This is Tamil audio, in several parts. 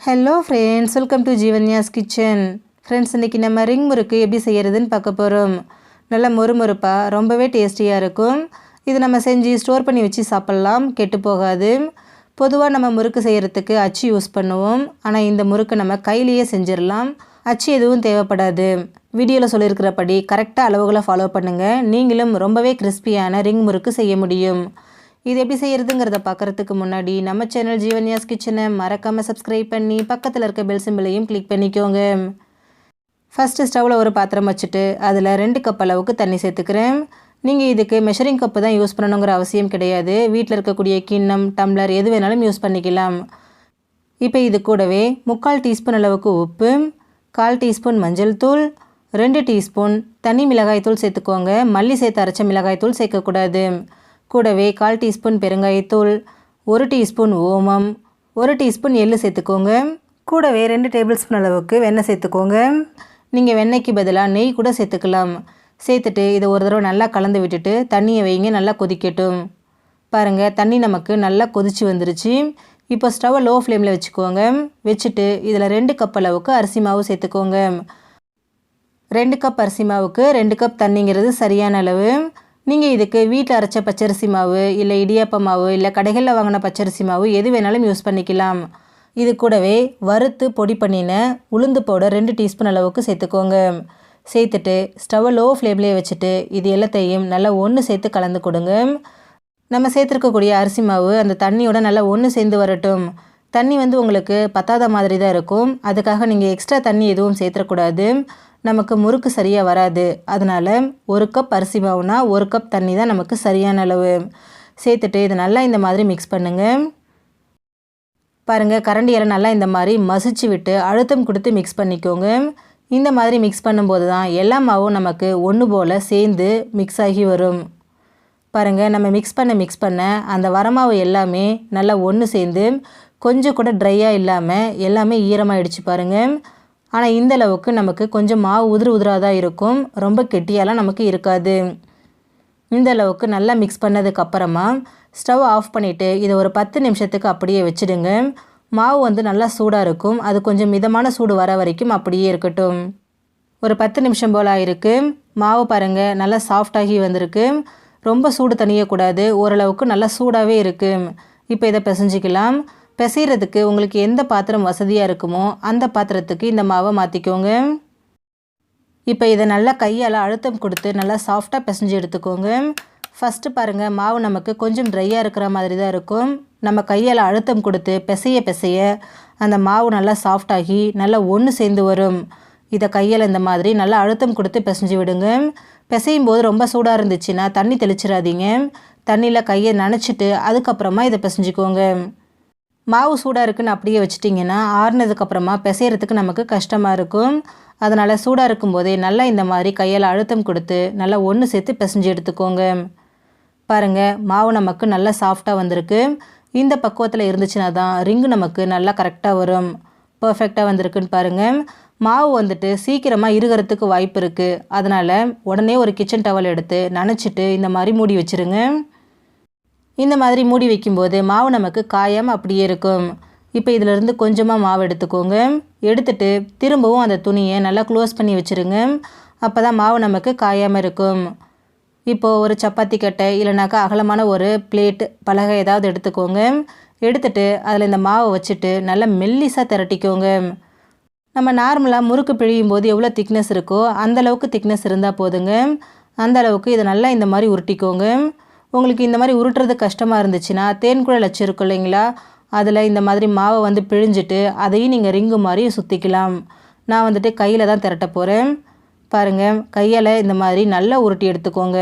Hello friends welcome to Jeevanya's kitchen friends இன்றைக்கி நம்ம ரிங் முறுக்கு எப்படி செய்கிறதுன்னு பார்க்க போகிறோம் நல்லா மொறுமொறுப்பாக ரொம்பவே டேஸ்டியாக இருக்கும். இது நம்ம செஞ்சு ஸ்டோர் பண்ணி வச்சு சாப்பிட்லாம். கெட்டு போகாது. பொதுவாக நம்ம முறுக்கு செய்கிறதுக்கு அச்சு யூஸ் பண்ணுவோம். ஆனால் இந்த முறுக்கு நம்ம கையிலேயே செஞ்சிடலாம். அச்சு எதுவும் தேவைப்படாது. வீடியோவில் சொல்லியிருக்கிறபடி கரெக்டாக அளவுகளை ஃபாலோ பண்ணுங்கள் நீங்களும் ரொம்பவே கிறிஸ்பியான ரிங் முறுக்கு செய்ய முடியும். இது எப்படி செய்கிறதுங்கிறத பார்க்குறதுக்கு முன்னாடி நம்ம சேனல் ஜீவன்யாஸ் கிச்சனை மறக்காமல் சப்ஸ்கிரைப் பண்ணி பக்கத்தில் இருக்க பெல் சிம்பிளையும் கிளிக் பண்ணிக்கோங்க. ஃபஸ்ட்டு ஸ்டவ்வில் ஒரு பாத்திரம் வச்சுட்டு அதில் ரெண்டு கப் அளவுக்கு தண்ணி சேர்த்துக்கிறேன். நீங்கள் இதுக்கு மெஷரிங் கப்பு தான் யூஸ் பண்ணணுங்கிற அவசியம் கிடையாது. வீட்டில் இருக்கக்கூடிய கிண்ணம் டம்ளர் எது வேணாலும் யூஸ் பண்ணிக்கலாம். இப்போ இது கூடவே முக்கால் டீஸ்பூன் அளவுக்கு உப்பு கால் டீஸ்பூன் மஞ்சள் தூள் ரெண்டு டீஸ்பூன் தனி மிளகாய் தூள் சேர்த்துக்கோங்க. மல்லி சேர்த்து அரைச்ச மிளகாய் தூள் சேர்க்கக்கூடாது. கூடவே கால் டீஸ்பூன் பெருங்காயத்தூள் ஒரு டீஸ்பூன் ஓமம் ஒரு டீஸ்பூன் எள்ளு சேர்த்துக்கோங்க. கூடவே ரெண்டு டேபிள் ஸ்பூன் அளவுக்கு வெண்ணெய் சேர்த்துக்கோங்க. நீங்கள் வெண்ணெய்க்கு பதிலாக நெய் கூட சேர்த்துக்கலாம். சேர்த்துட்டு இதை ஒரு தடவை நல்லா கலந்து விட்டுட்டு தண்ணியை வைங்க நல்லா கொதிக்கட்டும். பாருங்கள் தண்ணி நமக்கு நல்லா கொதிச்சு வந்துருச்சு. இப்போ ஸ்டவ்வை லோ ஃப்ளேமில் வச்சுக்கோங்க. வச்சுட்டு இதில் ரெண்டு கப் அளவுக்கு அரிசி மாவு சேர்த்துக்கோங்க. ரெண்டு கப் அரிசி மாவுக்கு ரெண்டு கப் தண்ணிங்கிறது சரியான அளவு. நீங்கள் இதுக்கு வீட்டில் அரைச்ச பச்சரிசி மாவு இல்லை இடியாப்ப மாவு இல்லை கடைகளில் வாங்கின பச்சரிசி மாவு எது வேணாலும் யூஸ் பண்ணிக்கலாம். இது கூடவே வறுத்து பொடி பண்ணின உளுந்து பவுடர் ரெண்டு டீஸ்பூன் அளவுக்கு சேர்த்துக்கோங்க. சேர்த்துட்டு ஸ்டவ்வை லோ ஃப்ளேம்லேயே வச்சுட்டு இது எல்லாத்தையும் நல்லா ஒன்று சேர்த்து கலந்து கொடுங்க. நம்ம சேர்த்துருக்கக்கூடிய அரிசி மாவு அந்த தண்ணியோட நல்லா ஒன்று சேர்ந்து வரட்டும். தண்ணி வந்து உங்களுக்கு பத்தாத மாதிரி தான் இருக்கும். அதுக்காக நீங்கள் எக்ஸ்ட்ரா தண்ணி எதுவும் சேர்த்துடக்கூடாது நமக்கு முறுக்கு சரியாக வராது. அதனால் ஒரு கப் அரிசி மாவுனா ஒரு கப் தண்ணி தான் நமக்கு சரியான அளவு. சேர்த்துட்டு இதை நல்லா இந்த மாதிரி மிக்ஸ் பண்ணுங்கள் பாருங்கள் கரண்டியில் நல்லா இந்த மாதிரி மசிச்சு விட்டு அழுத்தம் கொடுத்து மிக்ஸ் பண்ணிக்கோங்க. இந்த மாதிரி மிக்ஸ் பண்ணும்போது தான் எல்லா மாவும் நமக்கு ஒன்று போல் சேர்ந்து மிக்ஸ் ஆகி வரும். பாருங்கள் நம்ம மிக்ஸ் பண்ண மிக்ஸ் பண்ண அந்த வரமாவு எல்லாமே நல்லா ஒன்று சேர்ந்து கொஞ்சம் கூட ட்ரையாக இல்லாமல் எல்லாமே ஈரமாகிடுச்சு பாருங்கள் ஆனால் இந்த அளவுக்கு நமக்கு கொஞ்சம் மாவு உதிர் உதிராக தான் இருக்கும். ரொம்ப கெட்டியாலாம் நமக்கு இருக்காது. இந்த அளவுக்கு நல்லா மிக்ஸ் பண்ணதுக்கப்புறமா ஸ்டவ் ஆஃப் பண்ணிவிட்டு இதை ஒரு பத்து நிமிஷத்துக்கு அப்படியே வச்சுடுங்க. மாவு வந்து நல்லா சூடாக இருக்கும். அது கொஞ்சம் மிதமான சூடு வர வரைக்கும் அப்படியே இருக்கட்டும். ஒரு பத்து நிமிஷம் போல் ஆயிருக்கு. மாவு பாருங்கள் நல்லா சாஃப்டாகி வந்திருக்கு. ரொம்ப சூடு தணியக்கூடாது. ஓரளவுக்கு நல்லா சூடாகவே இருக்குது இப்போ இதை பிசைஞ்சிக்கலாம். பிசைகிறதுக்கு உங்களுக்கு எந்த பாத்திரம் வசதியாக இருக்குமோ அந்த பாத்திரத்துக்கு இந்த மாவை மாற்றிக்கோங்க இப்போ இதை நல்லா கையால் அழுத்தம் கொடுத்து நல்லா சாஃப்டாக பிசைஞ்சு எடுத்துக்கோங்க. ஃபஸ்ட்டு பாருங்கள் மாவு நமக்கு கொஞ்சம் ட்ரையாக இருக்கிற மாதிரி தான் இருக்கும். நம்ம கையால் அழுத்தம் கொடுத்து பிசைய பிசைய அந்த மாவு நல்லா சாஃப்டாகி நல்லா ஒன்று சேர்ந்து வரும். இதை கையால் இந்த மாதிரி நல்லா அழுத்தம் கொடுத்து பிசைஞ்சு விடுங்க. பிசையும் போது ரொம்ப சூடாக இருந்துச்சுன்னா தண்ணி தெளிச்சிடாதீங்க. தண்ணியில் கையை நனைச்சிட்டு அதுக்கப்புறமா இதை பிசைஞ்சிக்கோங்க. மாவு சூடாக இருக்குன்னு அப்படியே வச்சிட்டிங்கன்னா ஆறுனதுக்கப்புறமா பிசைகிறதுக்கு நமக்கு கஷ்டமாக இருக்கும். அதனால் சூடாக இருக்கும்போதே நல்லா இந்த மாதிரி கையால் அழுத்தம் கொடுத்து நல்லா ஒன்று சேர்த்து பிசைஞ்சு எடுத்துக்கோங்க. பாருங்கள் மாவு நமக்கு நல்லா சாஃப்டாக வந்திருக்கு. இந்த பக்குவத்தில் இருந்துச்சுன்னா தான் ரிங்கு நமக்கு நல்லா கரெக்டாக வரும். பர்ஃபெக்டாக வந்திருக்குன்னு பாருங்கள் மாவு வந்துட்டு சீக்கிரமாக இருகிறதுக்கு வாய்ப்பு இருக்குது அதனால் உடனே ஒரு கிச்சன் டவல் எடுத்து நனைச்சிட்டு இந்த மாதிரி மூடி வச்சுருங்க. இந்த மாதிரி மூடி வைக்கும்போது மாவு நமக்கு காயாமல் அப்படியே இருக்கும். இப்போ இதிலிருந்து கொஞ்சமாக மாவு எடுத்துக்கோங்க. எடுத்துட்டு திரும்பவும் அந்த துணியை நல்லா க்ளோஸ் பண்ணி வச்சுருங்க. அப்போ தான் மாவு நமக்கு காயாமல் இருக்கும். இப்போது ஒரு சப்பாத்தி கட்டை இல்லைனாக்கா அகலமான ஒரு பிளேட் பலகை ஏதாவது எடுத்துக்கோங்க. எடுத்துட்டு அதில் இந்த மாவை வச்சுட்டு நல்லா மெல்லிசாக திரட்டிக்கோங்க. நம்ம நார்மலாக முறுக்கு பிழியும் போது எவ்வளோ திக்னஸ் இருக்கோ அந்தளவுக்கு திக்னஸ் இருந்தால் போதுங்க. அந்த அளவுக்கு இதை நல்லா இந்த மாதிரி உருட்டிக்கோங்க. உங்களுக்கு இந்த மாதிரி உருட்டுறது கஷ்டமாக இருந்துச்சுன்னா தேன்குழல் அச்சு இருக்கும் இல்லைங்களா? அதில் இந்த மாதிரி மாவை வந்து பிழிஞ்சிட்டு அதையும் நீங்கள் ரிங்கு மாதிரி சுற்றிக்கலாம் நான் வந்துட்டு கையில் தான் திரட்ட போகிறேன் பாருங்கள் கையால் இந்த மாதிரி நல்லா உருட்டி எடுத்துக்கோங்க.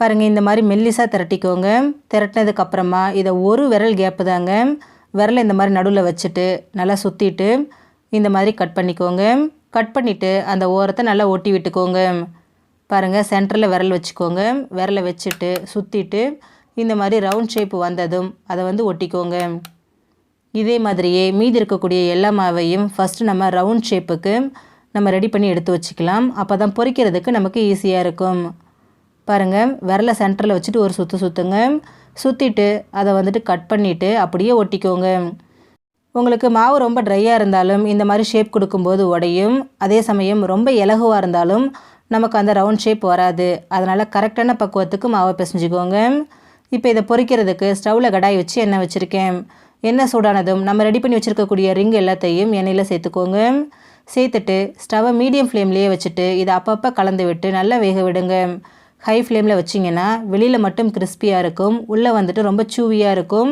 பாருங்கள் இந்த மாதிரி மெல்லிசாக திரட்டிக்கோங்க. திரட்டினதுக்கப்புறமா இதை ஒரு விரல் கேப்பு தாங்க. விரலை இந்த மாதிரி நடுவில் வச்சுட்டு நல்லா சுற்றிட்டு இந்த மாதிரி கட் பண்ணிக்கோங்க. கட் பண்ணிவிட்டு அந்த ஓரத்தை நல்லா ஒட்டி விட்டுக்கோங்க. பாருங்கள் சென்டரில் விரல் வச்சுக்கோங்க. விரலை வச்சுட்டு சுற்றிட்டு இந்த மாதிரி ரவுண்ட் ஷேப் வந்ததும் அதை வந்து ஒட்டிக்கோங்க. இதே மாதிரியே மீதி இருக்கக்கூடிய எல்லா மாவையும் ஃபஸ்ட்டு நம்ம ரவுண்ட் ஷேப்புக்கு நம்ம ரெடி பண்ணி எடுத்து வச்சுக்கலாம். அப்போ தான் பொரிக்கிறதுக்கு நமக்கு ஈஸியாக இருக்கும். பாருங்கள் விரலை சென்டரில் வச்சுட்டு ஒரு சுற்று சுற்றுங்க சுற்றிட்டு அதை வந்துட்டு கட் பண்ணிவிட்டு அப்படியே ஒட்டிக்கோங்க. உங்களுக்கு மாவு ரொம்ப ட்ரையாக இருந்தாலும் இந்த மாதிரி ஷேப் கொடுக்கும்போது உடையும். அதே சமயம் ரொம்ப இலகுவாக இருந்தாலும் நமக்கு அந்த ரவுண்ட் ஷேப் வராது. அதனால் கரெக்டான பக்குவத்துக்கு மாவை பிசைஞ்சுக்கோங்க. இப்போ இதை பொறிக்கிறதுக்கு ஸ்டவ்வில் கடாய் வச்சு எண்ணெய் வச்சுருக்கேன். எண்ணெய் சூடானதும் நம்ம ரெடி பண்ணி வச்சுருக்கக்கூடிய ரிங் எல்லாத்தையும் எண்ணெயில் சேர்த்துக்கோங்க. சேர்த்துட்டு ஸ்டவ்வை மீடியம் ஃப்ளேம்லேயே வச்சுட்டு இதை அப்பப்போ கலந்து விட்டு நல்லா வேக விடுங்க. ஹை ஃப்ளேமில் வச்சிங்கன்னா வெளியில் மட்டும் கிறிஸ்பியாக இருக்கும். உள்ளே வந்துட்டு ரொம்ப சூவியாக இருக்கும்.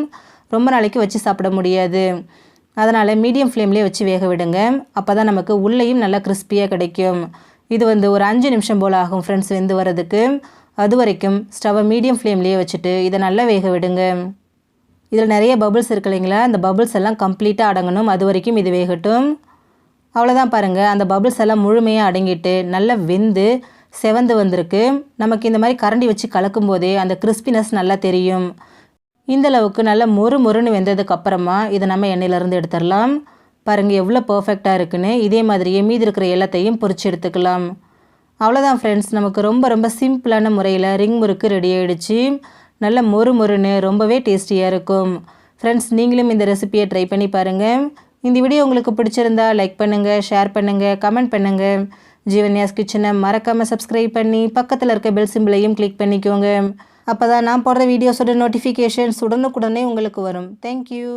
ரொம்ப நாளைக்கு வச்சு சாப்பிட முடியாது. அதனால் மீடியம் ஃப்ளேம்லேயே வச்சு வேக விடுங்க. அப்போ தான் நமக்கு உள்ளேயும் நல்லா கிறிஸ்பியாக கிடைக்கும். இது வந்து ஒரு அஞ்சு நிமிஷம் போல் ஆகும் ஃப்ரெண்ட்ஸ் வெந்து வரதுக்கு அது வரைக்கும் ஸ்டவ்வை மீடியம் ஃப்ளேம்லேயே வச்சுட்டு இதை நல்லா வேக விடுங்க. இதில் நிறைய பபுள்ஸ் இருக்கு இல்லைங்களா? அந்த பபுள்ஸ் எல்லாம் கம்ப்ளீட்டாக அடங்கணும். அது வரைக்கும் இது வேகட்டும். அவ்வளோதான் பாருங்கள் அந்த பபுள்ஸ் எல்லாம் முழுமையாக அடங்கிட்டு நல்லா வெந்து செவந்து வந்திருக்கு. நமக்கு இந்த மாதிரி கரண்டி வச்சு கலக்கும் போதே அந்த கிறிஸ்பினஸ் நல்லா தெரியும். இந்த அளவுக்கு நல்லா மொறு மொறுன்னு வெந்ததுக்கு அப்புறமா இதை நம்ம எண்ணெயிலேருந்து எடுத்துடலாம். பாருங்கள் எவ்வளோ பர்ஃபெக்டாக இருக்குன்னு. இதே மாதிரியே மீதி இருக்கிற எல்லாத்தையும் பொறிச்சு எடுத்துக்கலாம். அவ்வளோதான் ஃப்ரெண்ட்ஸ் நமக்கு ரொம்ப ரொம்ப சிம்பிளான முறையில் ரிங் முறுக்கு ரெடி ஆகிடுச்சு நல்ல மொறு மொறுன்னு ரொம்பவே டேஸ்டியாக இருக்கும். ஃப்ரெண்ட்ஸ் நீங்களும் இந்த ரெசிபியை ட்ரை பண்ணி பாருங்கள் இந்த வீடியோ உங்களுக்கு பிடிச்சிருந்தா லைக் பண்ணுங்கள் ஷேர் பண்ணுங்கள் கமெண்ட் பண்ணுங்கள் ஜீவன்யாஸ் கிச்சனை மறக்காமல் சப்ஸ்கிரைப் பண்ணி பக்கத்தில் இருக்க பெல் சிம்பிளையும் கிளிக் பண்ணிக்கோங்க. அப்போ தான் நான் போடுற வீடியோஸோட நோட்டிஃபிகேஷன்ஸ் உடனுக்குடனே உங்களுக்கு வரும். தேங்க்யூ